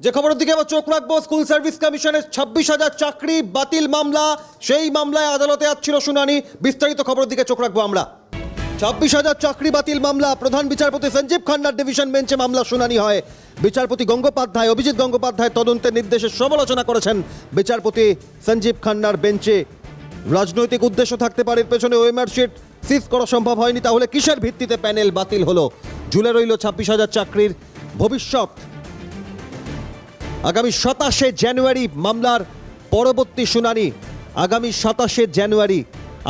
যে খবরের দিকে আবার চোখ রাখব, স্কুল সার্ভিস কমিশনের ছাব্বিশ হাজার চাকরি বাতিল মামলা, সেই মামলায় আদালতে আসছিল শুনানি। বিস্তারিত খবরের দিকে চোখ রাখব আমরা। ছাব্বিশ হাজার চাকরি বাতিল মামলা, প্রধান বিচারপতি সঞ্জীব খান্নার ডিভিশন বেঞ্চে মামলা শুনানি হয়। বিচারপতি গঙ্গোপাধ্যায়, অভিজিৎ গঙ্গোপাধ্যায় তদন্তের নির্দেশে সমালোচনা করেছেন। বিচারপতি সঞ্জীব খান্নার বেঞ্চে রাজনৈতিক উদ্দেশ্য থাকতে পারে পেছনে ওএমআর শিট সিজ করা সম্ভব হয়নি। তাহলে কিসের ভিত্তিতে প্যানেল বাতিল হলো? ঝুলে রইল ছাব্বিশ হাজার চাকরির ভবিষ্যৎ। আগামী সাতাশে জানুয়ারি মামলার পরবর্তী শুনানি। আগামী সাতাশে জানুয়ারি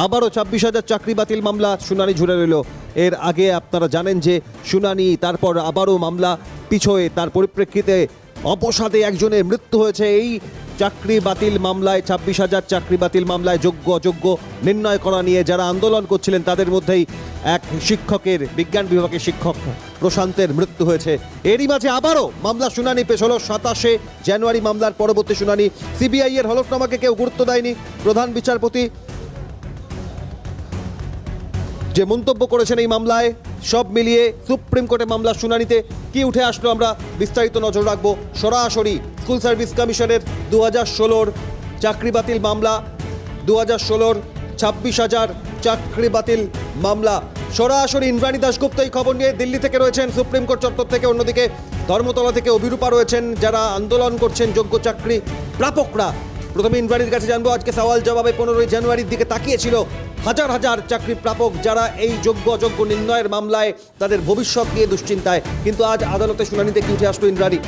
আবারও ছাব্বিশ হাজার চাকরি বাতিল মামলা, শুনানি ঝুড়ে রইল। এর আগে আপনারা জানেন যে শুনানি, তারপর আবারও মামলা, পিছোয়ে তার পরিপ্রেক্ষিতে অপসাদে একজনের মৃত্যু হয়েছে। এই চাকরি বাতিল মামলায়, ছাব্বিশ হাজার চাকরি বাতিল মামলায় যোগ্য, অযোগ্য নির্ণয় করা নিয়ে যারা আন্দোলন করছিলেন, তাদের মধ্যেই এক শিক্ষকের, বিজ্ঞান বিভাগের শিক্ষক প্রশান্তের মৃত্যু হয়েছে। এরই মাঝে আবারও মামলা শুনানি পেশ হলো সাতাশে জানুয়ারি মামলার পরবর্তী শুনানি। সিবিআই এর হলফনামাকে কেউ গুরুত্ব দেয়নি। প্রধান বিচারপতি যে মন্তব্য করেছেন এই মামলায়, সব মিলিয়ে সুপ্রিম কোর্টে মামলা শুনানিতে কি উঠে আসলো আমরা বিস্তারিত নজর রাখব। সরাসরি স্কুল সার্ভিস কমিশনের দু হাজার ষোলোর চাকরি বাতিল মামলা দু হাজার ষোলোর ছাব্বিশ হাজার চাকরি বাতিল মামলা। সরাসরি ইন্দ্রাণী দাশগুপ্ত এই খবর নিয়ে দিল্লি থেকে রয়েছেন সুপ্রিম কোর্ট চত্বর থেকে, অন্যদিকে ধর্মতলা থেকে অভিরূপা রয়েছেন, যারা আন্দোলন করছেন যোগ্য চাকরি প্রাপকরা। প্রথমে ইন্দ্রাণীর কাছে জানব, আজকে সওয়াল জবাবে পনেরোই জানুয়ারির দিকে তাকিয়েছিল হাজার হাজার চাকরি প্রাপক যারা এই যোগ্য অযোগ্য নির্ণয়ের মামলায় তাদের ভবিষ্যৎ নিয়ে দুশ্চিন্তায়। কিন্তু আজ আদালতে শুনানিতে কি উঠে আসলো ইন্দ্রাণী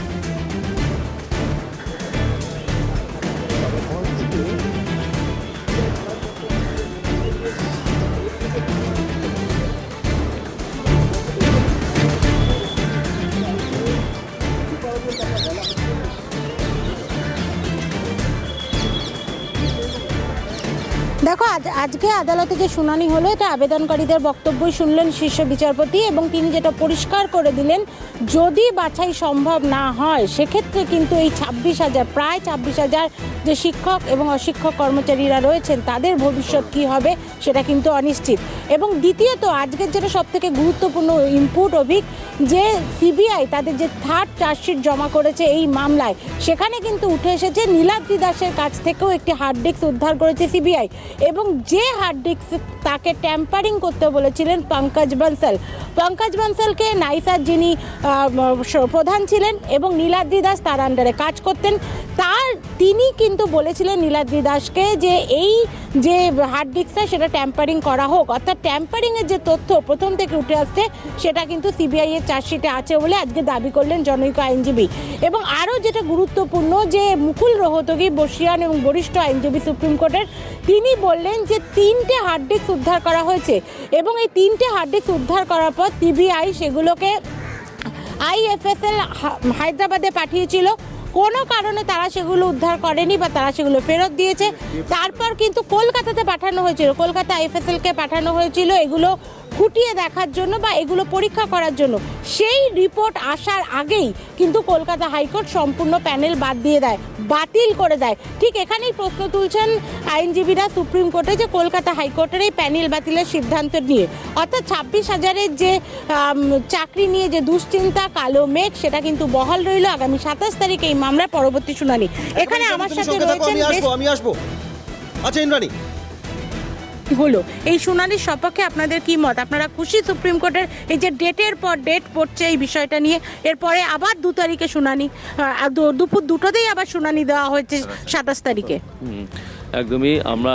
আজকে আদালতে যে শুনানি হলো, এটা আবেদনকারীদের বক্তব্যই শুনলেন শীর্ষ বিচারপতি এবং তিনি যেটা পরিষ্কার করে দিলেন, যদি বাছাই সম্ভব না হয়, সেক্ষেত্রে কিন্তু এই ছাব্বিশ হাজার, প্রায় ছাব্বিশ হাজার যে শিক্ষক এবং অশিক্ষক কর্মচারীরা রয়েছেন, তাদের ভবিষ্যৎ কী হবে, সেটা কিন্তু অনিশ্চিত। এবং দ্বিতীয়ত, আজকের যেটা সব থেকে গুরুত্বপূর্ণ ইনপুট অভিক, যে সিবিআই তাদের যে থার্ড চার্জশিট জমা করেছে এই মামলায়, সেখানে কিন্তু উঠে এসেছে নীলাদ্রি দাসের কাছ থেকেও একটি হার্ড ডিস্ক উদ্ধার করেছে সিবিআই। এবং যে হার্ড ডিস্ক তাকে ট্যাম্পারিং করতে বলেছিলেন পঙ্কজ বনসল। পঙ্কজ বনসলকে নাইসার যিনি প্রধান ছিলেন এবং নীলাদ্রি দাস তার আন্ডারে কাজ করতেন, তার তিনি কিন্তু বলেছিলেন নীলাদ্রি দাসকে যে এই যে হার্ড ডিস্কটা সেটা ট্যাম্পারিং করা হোক। অর্থাৎ ট্যাম্পারিংয়ের যে তথ্য প্রথম থেকে উঠে আসছে, সেটা কিন্তু সিবিআই এর চার্জশিটে আছে বলে আজকে দাবি করলেন জনৈক আইনজীবী। এবং আরও যেটা গুরুত্বপূর্ণ যে মুকুল রোহতগি, বসিয়ান এবং বরিষ্ঠ আইনজীবী সুপ্রিম কোর্টের তিনি বললেন যে তিনটে হার্ড ডিস্ক উদ্ধার করা হয়েছে এবং এই তিনটে হার্ড ডিস্ক উদ্ধার করার পর সিবিআই সেগুলোকে আইএফএসএল হায়দ্রাবাদে পাঠিয়েছিল। কোনো কারণে তারা সেগুলো উদ্ধার করেনি বা তারা সেগুলো ফেরত দিয়েছে। তারপর কিন্তু কলকাতাতে পাঠানো হয়েছিল। কলকাতা আইএফএসএলকে পাঠানো হয়েছিল এগুলো খুঁটিয়ে দেখার জন্য বা এগুলো পরীক্ষা করার জন্য। সেই রিপোর্ট আসার আগেই কিন্তু কলকাতা হাইকোর্ট সম্পূর্ণ প্যানেল বাদ দিয়ে দেয়, বাতিল করে দেয়। ঠিক এখানেই প্রশ্ন তুলছেন আইনজীবীরা সুপ্রিম কোর্টে যে কলকাতা হাইকোর্টের এই প্যানেল বাতিলের সিদ্ধান্ত নিয়ে। অর্থাৎ ছাব্বিশ হাজারের যে চাকরি নিয়ে যে দুশ্চিন্তা, কালো মেঘ, সেটা কিন্তু বহাল রইল। আগামী সাতাশ তারিখে এই মামলার পরবর্তী শুনানি। এখানে আমার সাথে রয়েছেন আমি আসব। আচ্ছা ইন্দ্রাণী। হলো এই শুনানির সপক্ষে আপনাদের কি মত? আপনারা খুশি সুপ্রিম কোর্টের এই যে ডেটের পর ডেট পড়ছে এই বিষয়টা নিয়ে এরপরে আবার দু তারিখে শুনানি দুপুর দুটোতেই আবার শুনানি দেওয়া হয়েছে সাতাশ তারিখে। একদমই আমরা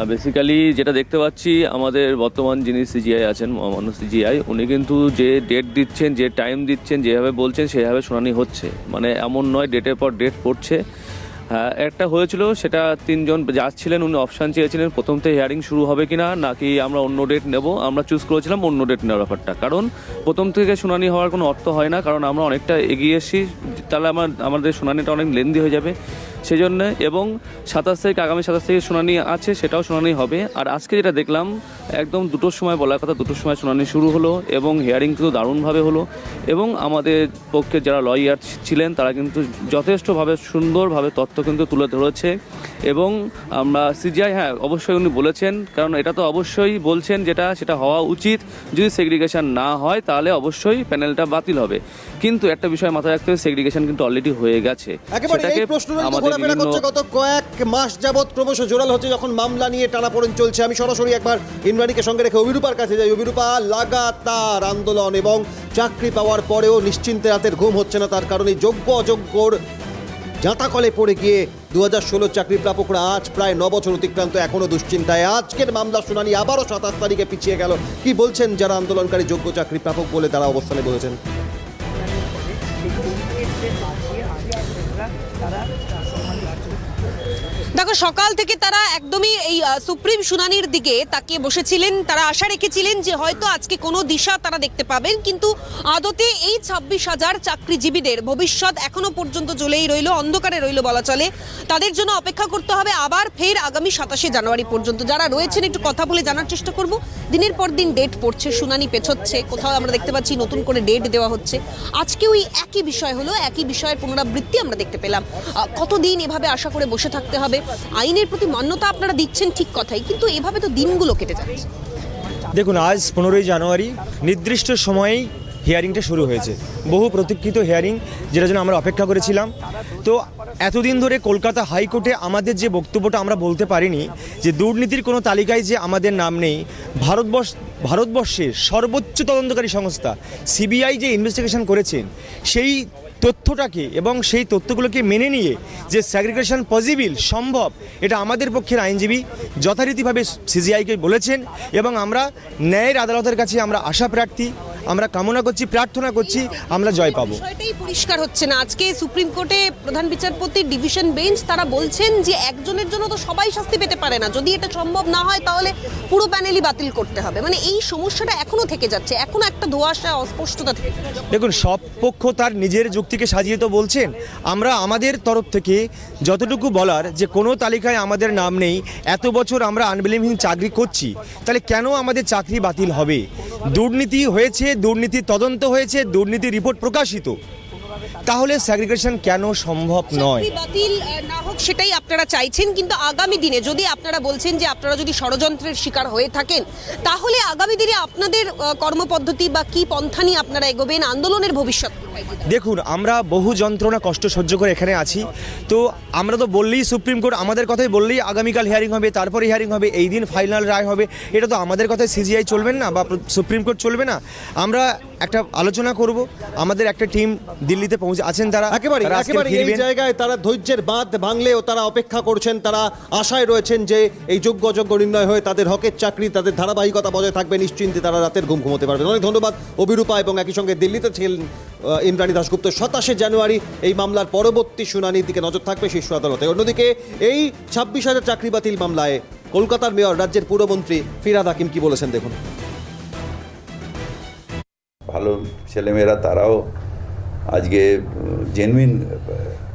বেসিক্যালি যেটা দেখতে পাচ্ছি, আমাদের বর্তমান যিনি সিজিআই আছেন, মহামান্য সিজিআই উনি কিন্তু যে ডেট দিচ্ছেন, যে টাইম দিচ্ছেন, যেভাবে বলছেন, সেভাবে শুনানি হচ্ছে। মানে এমন নয় ডেটের পর ডেট পড়ছে। হ্যাঁ একটা হয়েছিল, সেটা তিনজন যাচ্ছিলেন, উনি অপশান চেয়েছিলেন, প্রথম থেকে হিয়ারিং শুরু হবে কিনা, নাকি আমরা অন্য ডেট নেব, আমরা চুজ করেছিলাম অন্য ডেট নেওয়ার ব্যাপারটা। কারণ প্রথম থেকে শুনানি হওয়ার কোনো অর্থ হয় না, কারণ আমরা অনেকটা এগিয়ে এসেছি, তাহলে আমার, আমাদের শুনানিটা অনেক লেন্দি হয়ে যাবে। সেই জন্য এবং সাতাশ তারিখ আগামী সাতাশ তারিখে শুনানি আছে সেটাও শুনানি হবে। আর আজকে যেটা দেখলাম একদম দুটোর সময় বলার কথা দুটোর সময় শুনানি শুরু হলো এবং হিয়ারিং কিন্তু দারুণভাবে হলো। এবং আমাদের পক্ষে যারা লয়ার ছিলেন তারা কিন্তু যথেষ্টভাবে সুন্দরভাবে তথ্য কিন্তু তুলে ধরেছে। এবং আমরা সিজিআই হ্যাঁ অবশ্যই উনি বলেছেন কারণ এটা তো অবশ্যই বলছেন যেটা সেটা হওয়া উচিত। যদি সেগ্রিগেশন না হয় তাহলে অবশ্যই প্যানেলটা বাতিল হবে। কিন্তু একটা বিষয় মাথায় রাখতে হবে সেগ্রিগেশন কিন্তু অলরেডি হয়ে গেছে। সেটাকে আমাদের ঘোরাফেরা করছে গত কয়েক মাস যাবৎ ক্রমশ জোরাল হচ্ছে যখন মামলা নিয়ে টানাপোড়েন চলছে। আমি সরাসরি একবার ইমরানিকে সঙ্গে রেখে অভিরূপার কাছে যাই। অভিরূপা লাগাতার আন্দোলন এবং চাকরি পাওয়ার পরেও নিশ্চিন্তে রাতের ঘুম হচ্ছে না। তার কারণে যোগ্য অযোগ্যর জাঁতাকলে পড়ে গিয়ে দু হাজার ষোলো চাকরি প্রাপকরা আজ প্রায় ন বছর অতিক্রান্ত এখনও দুশ্চিন্তায়। আজকের মামলা শুনানি আবারও সাতাশ তারিখে পিছিয়ে গেল। কি বলছেন যারা আন্দোলনকারী যোগ্য চাকরি প্রাপক বলে তারা অবস্থানে বলেছেন? দেখো, সকাল থেকে তারা একদমই এই সুপ্রিম শুনানির দিকে তাকিয়ে বসেছিলেন। তারা আশা রেখেছিলেন যে হয়তো আজকে কোনো দিশা তারা দেখতে পাবেন। কিন্তু আদতে এই ছাব্বিশ হাজার চাকরিজীবীদের ভবিষ্যৎ এখনও পর্যন্ত চলেই রইল, অন্ধকারে রইল বলা চলে। তাদের জন্য অপেক্ষা করতে হবে আবার ফের আগামী সাতাশে জানুয়ারি পর্যন্ত। যারা রয়েছেন, একটু কথা বলে জানার চেষ্টা করব। দিনের পর দিন ডেট পড়ছে, শুনানি পেছোচ্ছে। কোথাও আমরা দেখতে পাচ্ছি নতুন করে ডেট দেওয়া হচ্ছে। আজকে ওই একই বিষয় হলো, একই বিষয়ের পুনরাবৃত্তি আমরা দেখতে পেলাম। কতদিন এভাবে আশা করে বসে থাকতে হবে? আইনের প্রতি মান্যতা আপনারা দিচ্ছেন ঠিক কথাই, কিন্তু এভাবে তো দিনগুলো কেটে যাচ্ছে। দেখুন, আজ পনেরোই জানুয়ারি, নির্দিষ্ট সময়েই হিয়ারিংটা শুরু হয়েছে। বহু প্রতীক্ষিত হিয়ারিং যেটার জন্য আমরা অপেক্ষা করেছিলাম। তো এতদিন ধরে কলকাতা হাইকোর্টে আমাদের যে বক্তব্যটা আমরা বলতে পারিনি, যে দুর্নীতির কোনো তালিকায় যে আমাদের নাম নেই, ভারতবর্ষ, ভারতবর্ষের সর্বোচ্চ তদন্তকারী সংস্থা, সিবিআই যে ইনভেস্টিগেশন করেছেন, সেই তথ্যটাকে এবং সেই তথ্যগুলোকে মেনে নিয়ে যে স্যাগ্রিগেশন পসিবল সম্ভব, এটা আমাদের পক্ষের আইনজীবী যথারীতিভাবে সিজিআইকে বলেছেন এবং আমরা ন্যায়ের আদালতের কাছে আমরা আশা প্রার্থী আমরা কামনা করছি প্রার্থনা করছি আমরা জয় পাবো। বিষয়টাই পরিষ্কার হচ্ছে না। আজকে সুপ্রিম কোর্টে প্রধান বিচারপতি ডিভিশন বেঞ্চ তারা বলছেন যে একজনের জন্য তো সবাই শাস্তি পেতে পারে না। যদি এটা সম্ভব না হয় তাহলে পুরো প্যানেলই বাতিল করতে হবে। মানে এই সমস্যাটা এখনও থেকে যাচ্ছে। এখনও একটা ধোঁয়াশা অস্পষ্টতা থেকে দেখুন সব পক্ষ তার নিজের যুক্তিকে সাজিয়ে তো বলছেন। আমরা আমাদের তরফ থেকে যতটুকু বলার যে কোনো তালিকায় আমাদের নাম নেই এত বছর আমরা আনবিলিমহীন চাকরি করছি। তাহলে কেন আমাদের চাকরি বাতিল হবে? দুর্নীতি হয়েছে দুর্নীতির তদন্ত হয়েছে দুর্নীতি রিপোর্ট প্রকাশিত। তাহলে স্যাগ্রিগেশন কেন সম্ভব নয়? সেটাই আপনারা চাইছেন কিন্তু আগামী দিনে যদি আপনারা বলছেন যে আপনারা যদি ষড়যন্ত্রের শিকার হয়ে থাকেন তাহলে আগামী দিনে আপনাদের কর্মপদ্ধতি বা কি পন্থা নিয়ে আপনারা এগোবেন? আন্দোলনের ভবিষ্যৎ দেখুন আমরা বহু যন্ত্রণা কষ্ট সহ্য করে এখানে আছি। তো আমরা তো বললেই সুপ্রিম কোর্ট আমাদের কথাই বললেই আগামীকাল হিয়ারিং হবে তারপরে হিয়ারিং হবে এই দিন ফাইনাল রায় হবে। এটা তো আমাদের কথায় সিজিআই চলবেন না বা সুপ্রিম কোর্ট চলবে না। আমরা একটা আলোচনা করব। আমাদের একটা টিম দিল্লিতে পৌঁছে আছেন তারা। একেবারে তারা একেবারে এই জায়গায় তারা ধৈর্যের বাঁধ ভাঙলেও তারা অপেক্ষা করছেন তারা। আশায় রয়েছেন যে এই যোগ্য অযোগ্য নির্ণয় হয়ে তাদের হকের চাকরি, তাদের ধারাবাহিকতা বজায় থাকবে। নিশ্চিন্তে তারা রাতের ঘুম ঘুমোতে পারবেন। অনেক ধন্যবাদ অভিরূপা এবং একই সঙ্গে দিল্লিতে ছিলেন ইন্দ্রাণী দাশগুপ্ত। সাতাশে জানুয়ারি এই মামলার পরবর্তী শুনানির দিকে নজর থাকবে শীর্ষ আদালতে। অন্যদিকে এই ছাব্বিশ হাজার চাকরি বাতিল মামলায় কলকাতার মেয়র, রাজ্যের পুরমন্ত্রী ফিরাদ হাকিম কি বলেছেন দেখুন। ভালো ছেলেমেয়েরা, তারাও আজকে জেনুইন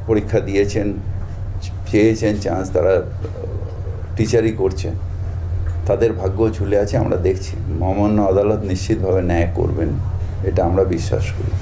পরীক্ষা দিয়েছেন। চেয়েছেন চান্স তারা টিচারই করছে তাদের ভাগ্য ঝুলে আছে, আমরা দেখছি। মহামান্য আদালত নিশ্চিতভাবে ন্যায় করবেন, এটা আমরা বিশ্বাস করি।